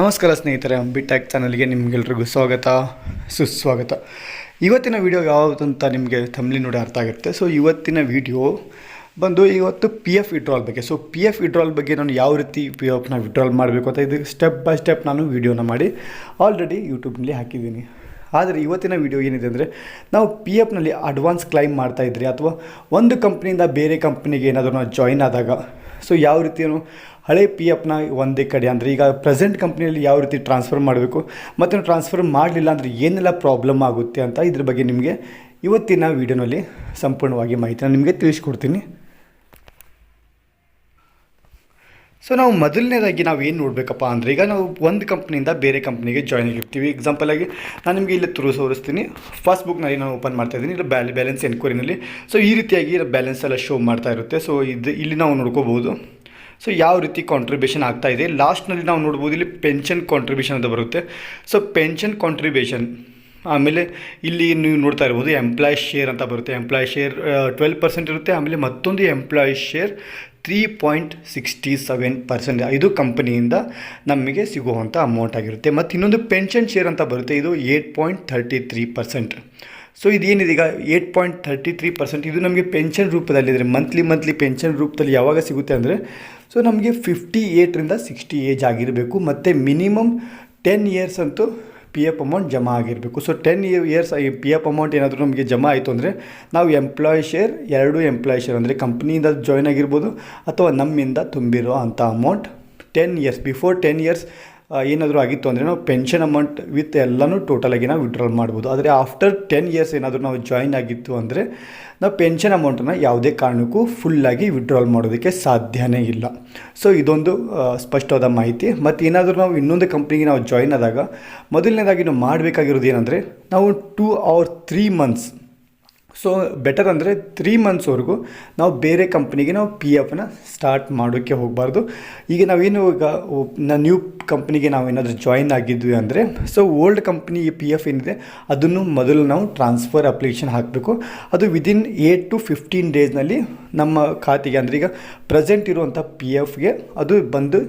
ನಮಸ್ಕಾರ ಸ್ನೇಹಿತರೆ ಬಿಟ್ಯಾಕ್ ಚಾನಲ್ಗೆ ನಿಮಗೆಲ್ರಿಗೂ ಸ್ವಾಗತ, ಸುಸ್ವಾಗತ. ಇವತ್ತಿನ ವಿಡಿಯೋ ಯಾವುದು ಅಂತ ನಿಮಗೆ ತಮ್ಲಿ ನೋಡಿ ಅರ್ಥ ಆಗುತ್ತೆ. ಸೊ ಇವತ್ತಿನ ವಿಡಿಯೋ ಬಂದು ಇವತ್ತು ಪಿ ಎಫ್ ವಿಡ್ರಾಲ್ ಬಗ್ಗೆ. ಸೊ ಪಿ ಎಫ್ ವಿಡ್ರಾಲ್ ಬಗ್ಗೆ ನಾನು ಯಾವ ರೀತಿ ಪಿ ಎಫ್ನ ವಿಡ್ರಾಲ್ ಮಾಡಬೇಕು ಅಂತ ಇದು ಸ್ಟೆಪ್ ಬೈ ಸ್ಟೆಪ್ ನಾನು ವೀಡಿಯೋನ ಮಾಡಿ ಆಲ್ರೆಡಿ ಯೂಟ್ಯೂಬ್ನಲ್ಲಿ ಹಾಕಿದ್ದೀನಿ. ಆದರೆ ಇವತ್ತಿನ ವಿಡಿಯೋ ಏನಿದೆ ಅಂದರೆ, ನಾವು ಪಿ ಎಫ್ನಲ್ಲಿ ಅಡ್ವಾನ್ಸ್ ಕ್ಲೈಮ್ ಮಾಡ್ತಾ ಇದ್ರಿ, ಅಥವಾ ಒಂದು ಕಂಪ್ನಿಯಿಂದ ಬೇರೆ ಕಂಪ್ನಿಗೆ ಏನಾದರೂ ನಾವು ಜಾಯಿನ್ ಆದಾಗ. ಸೊ ಯಾವ ರೀತಿ ನಾವು ಹಳೆ ಪಿ ಎಫ್ನ ಒಂದೇ ಕಡೆ. ಅಂದರೆ ಈಗ ಪ್ರೆಸೆಂಟ್ ಕಂಪ್ನಿಯಲ್ಲಿ ಯಾವ ರೀತಿ ಟ್ರಾನ್ಸ್ಫರ್ ಮಾಡಬೇಕು ಮತ್ತು ಟ್ರಾನ್ಸ್ಫರ್ ಮಾಡಲಿಲ್ಲ ಅಂದರೆ ಏನೆಲ್ಲ ಪ್ರಾಬ್ಲಮ್ ಆಗುತ್ತೆ ಅಂತ ಇದ್ರ ಬಗ್ಗೆ ನಿಮಗೆ ಇವತ್ತಿನ ವಿಡಿಯೋನಲ್ಲಿ ಸಂಪೂರ್ಣವಾಗಿ ಮಾಹಿತಿನ ನಿಮಗೆ ತಿಳಿಸ್ಕೊಡ್ತೀನಿ. ಸೊ ನಾವು ಮೊದಲನೇದಾಗಿ ನಾವು ಏನು ನೋಡಬೇಕಪ್ಪ ಅಂದರೆ ಈಗ ನಾವು ಒಂದು ಕಂಪ್ನಿಯಿಂದ ಬೇರೆ ಕಂಪ್ನಿಗೆ ಜಾಯ್ನ್ ಆಗಿರ್ತೀವಿ. ಎಕ್ಸಾಂಪಲ್ ಆಗಿ ನಾನು ನಿಮಗೆ ಇಲ್ಲಿ ತುರು ತೋರಿಸ್ತೀನಿ. ಫಾಸ್ಟ್ಬುಕ್ನಲ್ಲಿ ನಾನು ಓಪನ್ ಮಾಡ್ತಾ ಇದ್ದೀನಿ. ಇಲ್ಲಿ ಬ್ಯಾಲೆ ಬ್ಯಾಲೆನ್ಸ್ ಎನ್ಕ್ವೈರಿನಲ್ಲಿ ಸೊ ಈ ರೀತಿಯಾಗಿ ಬ್ಯಾಲೆನ್ಸ್ ಎಲ್ಲ ಶೋ ಮಾಡ್ತಾ ಇರುತ್ತೆ. ಸೊ ಇದು ಇಲ್ಲಿ ನಾವು ನೋಡ್ಕೋಬೋದು ಸೊ ಯಾವ ರೀತಿ ಕಾಂಟ್ರಿಬ್ಯೂಷನ್ ಆಗ್ತಾ ಇದೆ? ಲಾಸ್ಟ್ನಲ್ಲಿ ನಾವು ನೋಡ್ಬೋದು ಇಲ್ಲಿ ಪೆನ್ಷನ್ ಕಾಂಟ್ರಿಬ್ಯೂಷನ್ ಅಂತ ಬರುತ್ತೆ. ಸೊ ಪೆನ್ಷನ್ ಕಾಂಟ್ರಿಬ್ಯೂಷನ್ ಆಮೇಲೆ ಇಲ್ಲಿ ನೀವು ನೋಡ್ತಾ ಇರ್ಬೋದು ಎಂಪ್ಲಾಯ್ ಶೇರ್ ಅಂತ ಬರುತ್ತೆ. ಎಂಪ್ಲಾಯ್ ಶೇರ್ ಟ್ವೆಲ್ ಪರ್ಸೆಂಟ್ ಇರುತ್ತೆ. ಆಮೇಲೆ ಮತ್ತೊಂದು employee share three point sixty seven percent ಇದು ಕಂಪನಿಯಿಂದ ನಮಗೆ ಸಿಗುವಂಥ ಅಮೌಂಟ್ ಆಗಿರುತ್ತೆ. ಮತ್ತು ಇನ್ನೊಂದು ಪೆನ್ಷನ್ ಶೇರ್ ಅಂತ ಬರುತ್ತೆ. ಇದು eight point thirty three percent so ಇದೇನಿದೆ ಈಗ? Eight point thirty three percent ಇದು ನಮಗೆ ಪೆನ್ಷನ್ ರೂಪದಲ್ಲಿದೆ ಮಂತ್ಲಿ ಮಂತ್ಲಿ ಪೆನ್ಷನ್ ರೂಪದಲ್ಲಿ ಯಾವಾಗ ಸಿಗುತ್ತೆ ಅಂದರೆ ಸೊ ನಮಗೆ ಫಿಫ್ಟಿ ಏಯ್ಟ್ರಿಂದ ಸಿಕ್ಸ್ಟಿ ಏಜ್ ಆಗಿರಬೇಕು, ಮತ್ತು ಮಿನಿಮಮ್ ಟೆನ್ ಇಯರ್ಸ್ ಅಂತೂ ಪಿ ಎಫ್ ಅಮೌಂಟ್ ಜಮಾ ಆಗಿರಬೇಕು. ಸೊ ಟೆನ್ ಇಯರ್ಸ್ ಈ ಪಿ ಎಫ್ ಅಮೌಂಟ್ ಏನಾದರೂ ನಮಗೆ ಜಮಾ ಆಯಿತು ಅಂದರೆ, ನಾವು ಎಂಪ್ಲಾಯ್ ಶೇರ್ ಎರಡು ಎಂಪ್ಲಾಯ್ ಶೇರ್ ಅಂದರೆ ಕಂಪ್ನಿಯಿಂದ ಜಾಯ್ನ್ ಆಗಿರ್ಬೋದು, ಅಥವಾ ನಮ್ಮಿಂದ ತುಂಬಿರೋ ಅಂಥ amount ten years before ten years ಏನಾದರೂ ಆಗಿತ್ತು ಅಂದರೆ ನಾವು ಪೆನ್ಷನ್ ಅಮೌಂಟ್ ವಿತ್ ಎಲ್ಲನೂ ಟೋಟಲಾಗಿ ನಾವು ವಿಡ್ರಾಲ್ ಮಾಡ್ಬೋದು. ಆದರೆ ಆಫ್ಟರ್ ಟೆನ್ ಇಯರ್ಸ್ ಏನಾದರೂ ನಾವು ಜಾಯಿನ್ ಆಗಿತ್ತು ಅಂದರೆ ನಾವು ಪೆನ್ಷನ್ ಅಮೌಂಟನ್ನು ಯಾವುದೇ ಕಾರಣಕ್ಕೂ ಫುಲ್ಲಾಗಿ ವಿಡ್ರಾಲ್ ಮಾಡೋದಕ್ಕೆ ಸಾಧ್ಯನೇ ಇಲ್ಲ. ಸೊ ಇದೊಂದು ಸ್ಪಷ್ಟವಾದ ಮಾಹಿತಿ. ಮತ್ತು ಏನಾದರೂ ನಾವು ಇನ್ನೊಂದು ಕಂಪ್ನಿಗೆ ನಾವು ಜಾಯ್ನ್ ಆದಾಗ ಮೊದಲನೇದಾಗಿ ನಾವು ಮಾಡಬೇಕಾಗಿರೋದು ಏನಂದರೆ ನಾವು two or three months so better ಅಂದರೆ ತ್ರೀ ಮಂತ್ಸ್ವರೆಗೂ ನಾವು ಬೇರೆ ಕಂಪ್ನಿಗೆ ನಾವು ಪಿ ಎಫ್ನ ಸ್ಟಾರ್ಟ್ ಮಾಡೋಕ್ಕೆ ಹೋಗಬಾರ್ದು. ಈಗ ನಾವೇನು ಈಗ ನ್ಯೂ ಕಂಪ್ನಿಗೆ ನಾವು ಏನಾದರೂ ಜಾಯಿನ್ ಆಗಿದ್ವಿ ಅಂದರೆ so old company P F ಏನಿದೆ, ಅದನ್ನು ಮೊದಲು ನಾವು ಟ್ರಾನ್ಸ್ಫರ್ ಅಪ್ಲಿಕೇಶನ್ ಹಾಕಬೇಕು. ಅದು ವಿದಿನ್ ಏಟ್ ಟು ಫಿಫ್ಟೀನ್ ಡೇಸ್ನಲ್ಲಿ ನಮ್ಮ ಖಾತೆಗೆ ಅಂದರೆ ಈಗ ಪ್ರೆಸೆಂಟ್ ಇರುವಂಥ ಪಿ ಎಫ್ಗೆ ಅದು ಬಂದು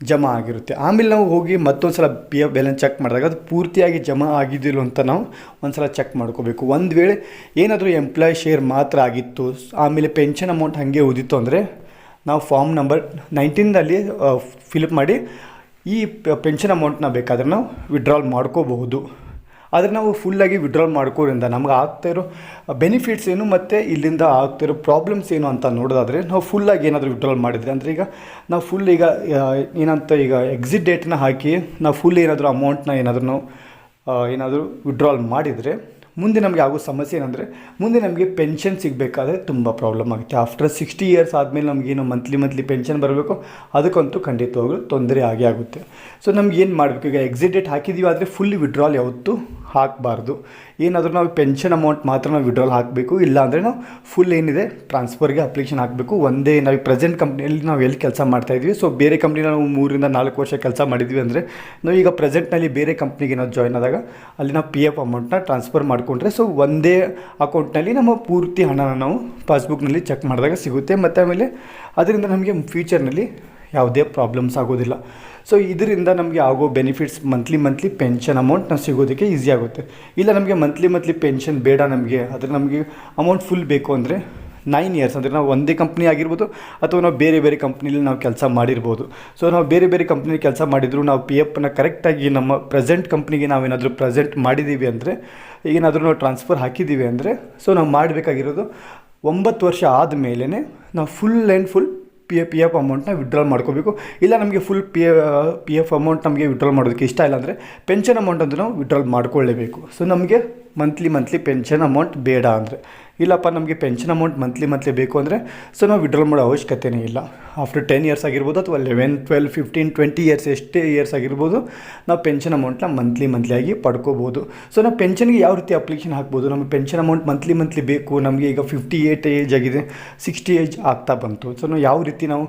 ಜಮಾ ಆಗಿರುತ್ತೆ. ಆಮೇಲೆ ನಾವು ಹೋಗಿ ಮತ್ತೊಂದು ಸಲ ಪಿ ಎಫ್ ಬ್ಯಾಲೆನ್ಸ್ ಚೆಕ್ ಮಾಡಿದಾಗ ಅದು ಪೂರ್ತಿಯಾಗಿ ಜಮಾ ಆಗಿದ್ದಿಲ್ಲ ಅಂತ ನಾವು ಒಂದು ಸಲ ಚೆಕ್ ಮಾಡ್ಕೋಬೇಕು. ಒಂದು ವೇಳೆ ಏನಾದರೂ ಎಂಪ್ಲಾಯ್ ಶೇರ್ ಮಾತ್ರ ಆಗಿತ್ತು, ಆಮೇಲೆ ಪೆನ್ಷನ್ ಅಮೌಂಟ್ ಹಾಗೆ ಉದಿತ್ತು ಅಂದರೆ ನಾವು ಫಾರ್ಮ್ ನಂಬರ್ ನೈನ್ಟೀನ್ದಲ್ಲಿ ಫಿಲಪ್ ಮಾಡಿ ಈ ಪೆನ್ಷನ್ ಅಮೌಂಟ್ನ ಬೇಕಾದ್ರೆ ನಾವು ವಿಡ್ರಾಲ್ ಮಾಡ್ಕೋಬಹುದು. ಆದರೆ ನಾವು ಫುಲ್ಲಾಗಿ ವಿಡ್ರಾಲ್ ಮಾಡ್ಕೋದ್ರಿಂದ ನಮ್ಗೆ ಆಗ್ತಾ ಇರೋ ಬೆನಿಫಿಟ್ಸ್ ಏನು ಮತ್ತು ಇಲ್ಲಿಂದ ಆಗ್ತಿರೋ ಪ್ರಾಬ್ಲಮ್ಸ್ ಏನು ಅಂತ ನೋಡೋದಾದರೆ ನಾವು ಫುಲ್ಲಾಗಿ ಏನಾದರೂ ವಿಡ್ರಾಲ್ ಮಾಡಿದರೆ, ಅಂದರೆ ಈಗ ನಾವು ಫುಲ್ ಈಗ ಏನಂತ ಈಗ ಎಕ್ಸಿಟ್ ಡೇಟ್ನ ಹಾಕಿ ನಾವು ಫುಲ್ ಏನಾದರೂ ಅಮೌಂಟ್ನ ಏನಾದರೂ ನಾವು ಏನಾದರೂ ವಿಡ್ರಾಲ್ ಮಾಡಿದರೆ ಮುಂದೆ ನಮಗೆ ಆಗೋ ಸಮಸ್ಯೆ ಏನಂದರೆ, ಮುಂದೆ ನಮಗೆ ಪೆನ್ಷನ್ ಸಿಗಬೇಕಾದ್ರೆ ತುಂಬ ಪ್ರಾಬ್ಲಮ್ ಆಗುತ್ತೆ. ಆಫ್ಟರ್ ಸಿಕ್ಸ್ಟಿ ಇಯರ್ಸ್ ಆದಮೇಲೆ ನಮಗೇನು ಮಂತ್ಲಿ ಮಂತ್ಲಿ ಪೆನ್ಷನ್ ಬರಬೇಕು, ಅದಕ್ಕಂತೂ ಖಂಡಿತವಾಗ್ಲೂ ತೊಂದರೆ ಆಗೇ ಆಗುತ್ತೆ. ಸೊ ನಮ್ಗೆ ಏನು ಮಾಡಬೇಕು? ಈಗ ಎಕ್ಸಿಟ್ ಡೇಟ್ ಹಾಕಿದ್ದೀವಿ ಆದರೆ ಫುಲ್ ವಿಡ್ರಾಲ್ ಯಾವತ್ತೂ ಹಾಕಬಾರ್ದು. ಏನಾದರೂ ನಾವು ಪೆನ್ಷನ್ ಅಮೌಂಟ್ ಮಾತ್ರ ನಾವು ವಿಡ್ರಾಲ್ ಹಾಕಬೇಕು, ಇಲ್ಲ ಅಂದರೆ ನಾವು ಫುಲ್ ಏನಿದೆ ಟ್ರಾನ್ಸ್ಫರ್ಗೆ ಅಪ್ಲಿಕೇಶನ್ ಹಾಕಬೇಕು. ಒಂದೇ ನಾವು ಪ್ರೆಸೆಂಟ್ ಕಂಪ್ನಿಯಲ್ಲಿ ನಾವು ಎಲ್ಲಿ ಕೆಲಸ ಮಾಡ್ತಾ ಇದ್ವಿ. ಸೊ ಬೇರೆ ಕಂಪ್ನಿ ನಾವು ಮೂರಿಂದ ನಾಲ್ಕು ವರ್ಷ ಕೆಲಸ ಮಾಡಿದ್ವಿ ಅಂದರೆ, ನಾವು ಈಗ ಪ್ರೆಸೆಂಟ್ನಲ್ಲಿ ಬೇರೆ ಕಂಪ್ನಿಗೆ ನಾವು ಜಾಯ್ನ್ ಆದಾಗ, ಅಲ್ಲಿ ನಾವು ಪಿ ಎಫ್ ಅಮೌಂಟ್ನ ಟ್ರಾನ್ಸ್ಫರ್ ಮಾಡಿಕೊಂಡ್ರೆ ಸೊ ಒಂದೇ ಅಕೌಂಟ್ನಲ್ಲಿ ನಮ್ಮ ಪೂರ್ತಿ ಹಣನ ನಾವು ಪಾಸ್ಬುಕ್ನಲ್ಲಿ ಚೆಕ್ ಮಾಡಿದಾಗ ಸಿಗುತ್ತೆ. ಮತ್ತು ಆಮೇಲೆ, ಅದರಿಂದ ನಮಗೆ ಫ್ಯೂಚರ್ನಲ್ಲಿ ಯಾವುದೇ ಪ್ರಾಬ್ಲಮ್ಸ್ ಆಗೋದಿಲ್ಲ. ಸೊ ಇದರಿಂದ ನಮಗೆ ಆಗೋ benefits monthly monthly pension amount ನಾವು ಸಿಗೋದಕ್ಕೆ ಈಸಿ ಆಗುತ್ತೆ. ಇಲ್ಲ ನಮಗೆ ಮಂತ್ಲಿ ಮಂತ್ಲಿ ಪೆನ್ಷನ್ ಬೇಡ ನಮಗೆ, ಆದರೆ ನಮಗೆ ಅಮೌಂಟ್ ಫುಲ್ ಬೇಕು ಅಂದರೆ ನೈನ್ ಇಯರ್ಸ್ ಅಂದರೆ ನಾವು ಒಂದೇ ಕಂಪ್ನಿ ಆಗಿರ್ಬೋದು, ಅಥವಾ ನಾವು ಬೇರೆ ಬೇರೆ ಕಂಪ್ನಿಲಿ ನಾವು ಕೆಲಸ ಮಾಡಿರ್ಬೋದು. ಸೊ ನಾವು ಬೇರೆ ಬೇರೆ ಕಂಪ್ನಿಲಿ ಕೆಲಸ ಮಾಡಿದ್ರು, ನಾವು ಪಿ ಎಫ್ನ ಕರೆಕ್ಟಾಗಿ ನಮ್ಮ ಪ್ರೆಸೆಂಟ್ ಕಂಪ್ನಿಗೆ ನಾವೇನಾದರೂ ಪ್ರೆಸೆಂಟ್ ಮಾಡಿದ್ದೀವಿ ಅಂದರೆ ಏನಾದರೂ ನಾವು ಟ್ರಾನ್ಸ್ಫರ್ ಹಾಕಿದ್ದೀವಿ ಅಂದರೆ ಸೊ ನಾವು ಮಾಡಬೇಕಾಗಿರೋದು ಒಂಬತ್ತು ವರ್ಷ ಆದಮೇಲೆ ನಾವು full and full P P F ಅಮೌಂಟ್ನ ವಿಡ್ರಾಲ್ ಮಾಡ್ಕೋಬೇಕು. ಇಲ್ಲ ನಮಗೆ full P P F amount ನಮಗೆ ವಿಡ್ರಾಲ್ ಮಾಡೋದಕ್ಕೆ ಇಷ್ಟ ಇಲ್ಲ ಅಂದರೆ ಪೆನ್ಷನ್ ಅಮೌಂಟ್ ಅಂತ ನಾವು ವಿಡ್ರಾಲ್ ಮಾಡ್ಕೊಳ್ಳೇಬೇಕು. ಸೊ ನಮಗೆ ಮಂತ್ಲಿ ಮಂತ್ಲಿ ಪೆನ್ಷನ್ ಅಮೌಂಟ್ ಬೇಡ ಅಂದರೆ. ಇಲ್ಲಪ್ಪ, ನಮಗೆ ಪೆನ್ಷನ್ ಅಮೌಂಟ್ ಮಂತ್ಲಿ ಮಂತ್ಲಿ ಬೇಕು ಅಂದರೆ ಸೊ ನಾವು ವಿಡ್ರಾಲ್ ಮಾಡೋ ಅವಶ್ಯಕತೆಯೇ ಇಲ್ಲ. ಆಫ್ಟರ್ ಟೆನ್ ಇಯರ್ಸ್ ಆಗಿರ್ಬೋದು ಅಥವಾ eleven twelve fifteen twenty years ಎಷ್ಟೇ ಇಯರ್ಸ್ ಆಗಿರ್ಬೋದು, ನಾವು ಪೆನ್ಷನ್ ಅಮೌಂಟ್ನ ಮಂತ್ಲಿ ಮಂತ್ಲಿಯಾಗಿ ಪಡ್ಕೋಬೋದು. ಸೊ ನಾವು ಪೆನ್ಷನ್ಗೆ ಯಾವ ರೀತಿ ಅಪ್ಲಿಕೇಶನ್ ಹಾಕ್ಬೋದು? ನಮಗೆ ಪೆನ್ಷನ್ ಅಮೌಂಟ್ ಮಂತ್ಲಿ ಮಂತ್ಲಿ ಬೇಕು. ನಮಗೆ ಈಗ ಫಿಫ್ಟಿ ಏಯ್ಟ್ ಏಜ್ ಆಗಿದೆ. ಸಿಕ್ಸ್ಟಿ ಏಜ್ ಆಗ್ತಾ ಬಂತು. ಸೊ ನಾವು ಯಾವ ರೀತಿ ನಾವು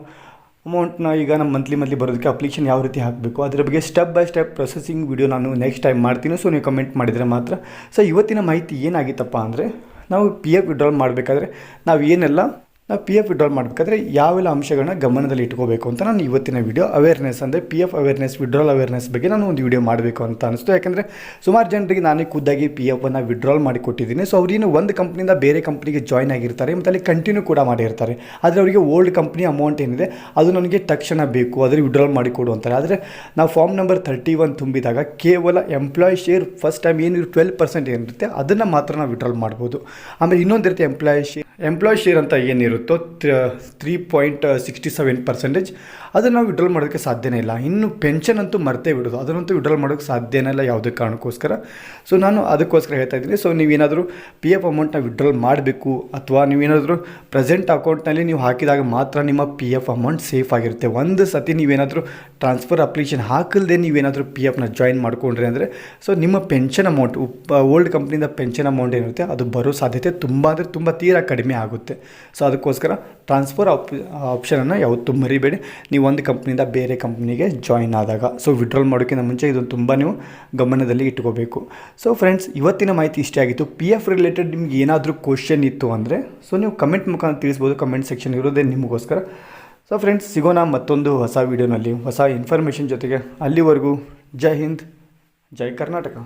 ಅಮೌಂಟ್ನ ಈಗ ನಮ್ಮ ಮಂತ್ಲಿ ಮಂತ್ಲಿ ಬರೋದಕ್ಕೆ ಅಪ್ಲಿಕೇಶನ್ ಯಾವ ರೀತಿ ಹಾಕಬೇಕು? ಅದರ ಬಗ್ಗೆ step by step processing video ನಾನು ನೆಕ್ಸ್ಟ್ ಟೈಮ್ ಮಾಡ್ತೀನಿ. ಸೊ ನೀವು ಕಮೆಂಟ್ ಮಾಡಿದರೆ ಮಾತ್ರ. ಸೊ ಇವತ್ತಿನ ಮಾಹಿತಿ ಏನಾಗಿತ್ತಪ್ಪ ಅಂದರೆ, ನಾವು ಪಿ ಎಫ್ ವಿಡ್ರಾಲ್ ಮಾಡಬೇಕಾದ್ರೆ ನಾವು ಏನೆಲ್ಲ ನಾವು ಪಿ ಎಫ್ ವಿಡ್ರಾಲ್ ಮಾಡಬೇಕಾದ್ರೆ ಯಾವೆಲ್ಲ ಅಂಶಗಳನ್ನ ಗಮನದಲ್ಲಿ ಇಟ್ಕೋಬೇಕು ಅಂತ ನಾನು ಇವತ್ತಿನ ವಿಡಿಯೋ ಅವೇರ್ನೆಸ್ ಅಂದರೆ P F awareness withdrawal awareness ಬಗ್ಗೆ ನಾನು ಒಂದು ವಿಡಿಯೋ ಮಾಡಬೇಕು ಅಂತ ಅನಿಸ್ತು. ಯಾಕಂದರೆ ಸುಮಾರು ಜನರಿಗೆ ನಾನೇ ಖುದ್ದಾಗಿ ಪಿ ಎಫನ್ನು ವಿಡ್ರಾಲ್ ಮಾಡಿ ಕೊಟ್ಟಿದ್ದೀನಿ. ಸೊ ಅವ್ರೇನು ಒಂದು ಕಂಪ್ನಿಯಿಂದ ಬೇರೆ ಕಂಪ್ನಿಗೆ ಜಾಯ್ನ್ ಆಗಿರ್ತಾರೆ. ಮತ್ತು ಅಲ್ಲಿ ಕಂಟಿನ್ಯೂ ಕೂಡ ಮಾಡಿರ್ತಾರೆ ಆದರೆ ಅವರಿಗೆ ಓಲ್ಡ್ ಕಂಪ್ನಿ ಅಮೌಂಟ್ ಏನಿದೆ, ಅದು ನನಗೆ ತಕ್ಷಣ ಬೇಕು. ಅದರ ವಿಡ್ರಾಲ್ ಮಾಡಿ ಕೊಡು ಅಂತಾರೆ. ಆದರೆ ನಾವು ಫಾರ್ಮ್ ನಂಬರ್ ತರ್ಟಿ ಒನ್ ತುಂಬಿದಾಗ ಕೇವಲ ಎಂಪ್ಲಾಯ್ ಶೇರ್ ಫಸ್ಟ್ ಟೈಮ್ ಏನು ಟ್ವೆಲ್ ಪರ್ಸೆಂಟ್ ಏನಿರುತ್ತೆ, ಅದನ್ನು ಮಾತ್ರ ನಾವು ವಿಡ್ರಾಲ್ ಮಾಡ್ಬೋದು. ಆಮೇಲೆ ಇನ್ನೊಂದು ರೀತಿ ಎಂಪ್ಲಾಯ್ ಶೇರ್ ಎಂಪ್ಲಾಯ್ ಶೇರ್ ಅಂತ ಏನಿರುತ್ತೋ three point sixty seven percentage ಅದನ್ನು ನಾವು ವಿಡ್ರಾಲ್ ಮಾಡೋಕ್ಕೆ ಸಾಧ್ಯನೇ ಇಲ್ಲ. ಇನ್ನು ಪೆನ್ಷನ್ ಅಂತೂ ಮರ್ತೇ ಬಿಡೋದು. ಅದನ್ನಂತೂ ವಿಡ್ರಾಲ್ ಮಾಡೋಕ್ಕೆ ಸಾಧ್ಯನೇ ಇಲ್ಲ ಯಾವುದೇ ಕಾರಣಕ್ಕೋಸ್ಕರ. ಸೊ ನಾನು ಅದಕ್ಕೋಸ್ಕರ ಹೇಳ್ತಾ ಇದ್ದೀನಿ. ಸೊ ನೀವೇನಾದರೂ ಪಿ ಎಫ್ ಅಮೌಂಟ್ನ ವಿಡ್ರಾಲ್ ಮಾಡಬೇಕು, ಅಥವಾ ನೀವೇನಾದರೂ ಪ್ರೆಸೆಂಟ್ ಅಕೌಂಟ್ನಲ್ಲಿ ನೀವು ಹಾಕಿದಾಗ ಮಾತ್ರ ನಿಮ್ಮ ಪಿ ಎಫ್ ಅಮೌಂಟ್ ಸೇಫ್ ಆಗಿರುತ್ತೆ. ಒಂದು ಸತಿ ನೀವೇನಾದರೂ ಟ್ರಾನ್ಸ್ಫರ್ ಅಪ್ಲಿಕೇಶನ್ ಹಾಕಲ್ದೆ ನೀವೇನಾದರೂ ಪಿ ಎಫ್ನ ಜಾಯಿನ್ ಮಾಡ್ಕೊಂಡ್ರಿ ಅಂದರೆ ಸೊ ನಿಮ್ಮ ಪೆನ್ಷನ್ ಅಮೌಂಟ್ ಓಲ್ಡ್ ಕಂಪ್ನಿಯಿಂದ ಪೆನ್ಷನ್ ಅಮೌಂಟ್ ಏನಿರುತ್ತೆ, ಅದು ಬರೋ ಸಾಧ್ಯತೆ ತುಂಬ ಅಂದರೆ ತುಂಬ ತೀರಾ ಕಡಿಮೆ ಆಗುತ್ತೆ. ಸೊ ಅದಕ್ಕೋಸ್ಕರ ಟ್ರಾನ್ಸ್ಫರ್ ಆಪ್ ಆಪ್ಷನನ್ನು ಯಾವತ್ತು ಮರಿಬೇಡಿ. ನೀವು ಒಂದು ಕಂಪ್ನಿಯಿಂದ ಬೇರೆ ಕಂಪ್ನಿಗೆ ಜಾಯಿನ್ ಆದಾಗ. ಸೊ ವಿಡ್ರಾಲ್ ಮಾಡೋಕ್ಕಿಂತ ಮುಂಚೆ ಇದೊಂದು ತುಂಬ ನೀವು ಗಮನದಲ್ಲಿ ಇಟ್ಕೋಬೇಕು. ಸೊ ಫ್ರೆಂಡ್ಸ್ ಇವತ್ತಿನ ಮಾಹಿತಿ ಇಷ್ಟೇ ಆಗಿತ್ತು. ಪಿ ಎಫ್ ರಿಲೇಟೆಡ್ ನಿಮ್ಗೆ ಏನಾದರೂ ಕ್ವಶನ್ ಇತ್ತು ಅಂದರೆ ಸೊ ನೀವು ಕಮೆಂಟ್ ಮುಖಾಂತರ ತಿಳಿಸ್ಬೋದು. ಕಮೆಂಟ್ ಸೆಕ್ಷನ್ ಇರೋದೇ ನಿಮಗೋಸ್ಕರ. ಸೊ ಫ್ರೆಂಡ್ಸ್ ಸಿಗೋಣ ಮತ್ತೊಂದು ಹೊಸ ವೀಡಿಯೋನಲ್ಲಿ ಹೊಸ ಇನ್ಫಾರ್ಮೇಷನ್ ಜೊತೆಗೆ ಅಲ್ಲಿವರೆಗೂ ಜೈ ಹಿಂದ್, ಜೈ ಕರ್ನಾಟಕ.